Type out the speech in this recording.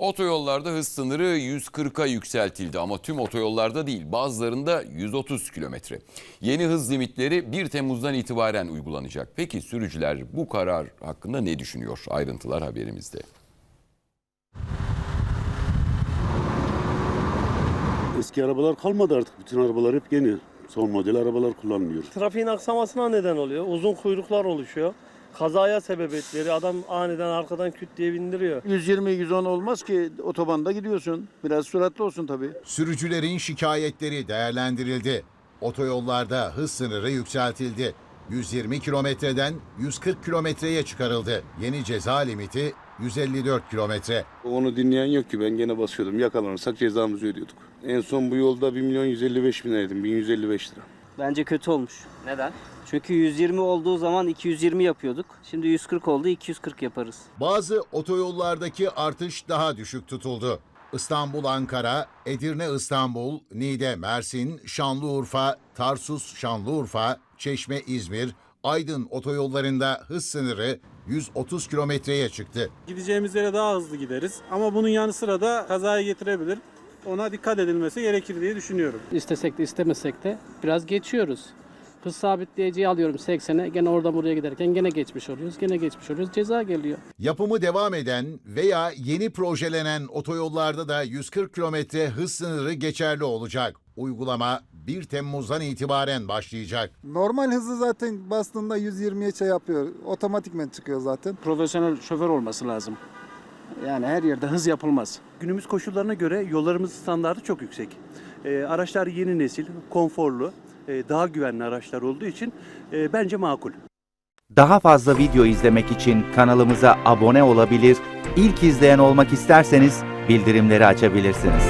Otoyollarda hız sınırı 140'a yükseltildi ama tüm otoyollarda değil bazılarında 130 kilometre. Yeni hız limitleri 1 Temmuz'dan itibaren uygulanacak. Peki sürücüler bu karar hakkında ne düşünüyor? Ayrıntılar haberimizde. Eski arabalar kalmadı artık. Bütün arabalar hep yeni. Son model arabalar kullanmıyor. Trafiğin aksamasına neden oluyor. Uzun kuyruklar oluşuyor. Kazaya sebebiyet veriyor. Adam aniden arkadan küt diye bindiriyor. 120-110 olmaz ki otobanda gidiyorsun. Biraz süratli olsun tabii. Sürücülerin şikayetleri değerlendirildi. Otoyollarda hız sınırı yükseltildi. 120 kilometreden 140 kilometreye çıkarıldı. Yeni ceza limiti 154 kilometre. Onu dinleyen yok ki ben gene basıyordum. Yakalanırsak cezamızı ödüyorduk. En son bu yolda 1 milyon 155 bin liraydım. 1155 lira. Bence kötü olmuş. Neden? Çünkü 120 olduğu zaman 220 yapıyorduk. Şimdi 140 oldu 240 yaparız. Bazı otoyollardaki artış daha düşük tutuldu. İstanbul-Ankara, Edirne-İstanbul, Niğde-Mersin, Şanlıurfa, Tarsus-Şanlıurfa, Çeşme-İzmir, Aydın otoyollarında hız sınırı 130 kilometreye çıktı. Gideceğimiz yere daha hızlı gideriz. Ama bunun yanı sıra da kazaya getirebilir. Ona dikkat edilmesi gerekir diye düşünüyorum. İstesek de istemesek de biraz geçiyoruz. Hız sabitleyiciyi alıyorum 80'e gene oradan buraya giderken gene geçmiş oluyoruz. Gene geçmiş oluyoruz. Ceza geliyor. Yapımı devam eden veya yeni projelenen otoyollarda da 140 kilometre hız sınırı geçerli olacak. Uygulama 1 Temmuz'dan itibaren başlayacak. Normal hızı zaten bastığında 120'ye şey yapıyor. Otomatikmen çıkıyor zaten. Profesyonel şoför olması lazım. Yani her yerde hız yapılmaz. Günümüz koşullarına göre yollarımız standartı çok yüksek. Ee, araçlar yeni nesil, konforlu, e, daha güvenli araçlar olduğu için e, bence makul. Daha fazla video izlemek için kanalımıza abone olabilir, ilk izleyen olmak isterseniz bildirimleri açabilirsiniz.